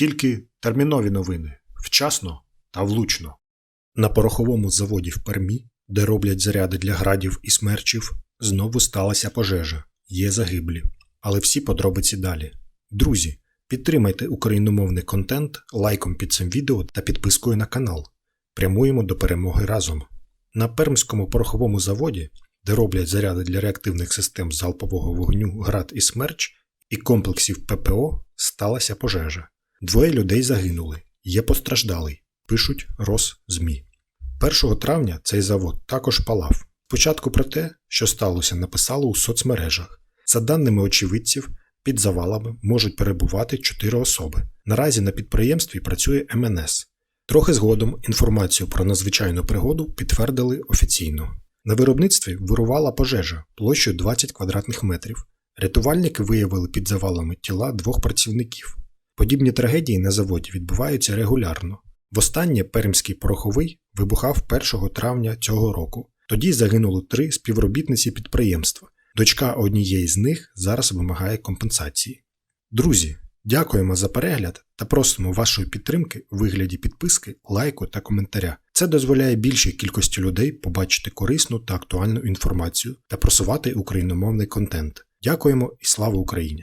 Тільки термінові новини вчасно та влучно. На пороховому заводі в Пермі, де роблять заряди для градів і смерчів, знову сталася пожежа. Є загиблі. Але всі подробиці далі. Друзі, підтримайте україномовний контент лайком під цим відео та підпискою на канал. Прямуємо до перемоги разом. На Пермському пороховому заводі, де роблять заряди для реактивних систем залпового вогню Град і Смерч і комплексів ППО, сталася пожежа. Двоє людей загинули, є постраждалий, пишуть Росзмі. 1 травня цей завод також палав. Спочатку про те, що сталося, написали у соцмережах. За даними очевидців, під завалами можуть перебувати 4 особи. Наразі на підприємстві працює МНС. Трохи згодом інформацію про надзвичайну пригоду підтвердили офіційно. На виробництві вирувала пожежа площею 20 квадратних метрів. Рятувальники виявили під завалами тіла двох працівників. Подібні трагедії на заводі відбуваються регулярно. Востаннє Пермський пороховий вибухав 1 травня цього року. Тоді загинули три співробітниці підприємства. Дочка однієї з них зараз вимагає компенсації. Друзі, дякуємо за перегляд та просимо вашої підтримки у вигляді підписки, лайку та коментаря. Це дозволяє більшій кількості людей побачити корисну та актуальну інформацію та просувати україномовний контент. Дякуємо і слава Україні!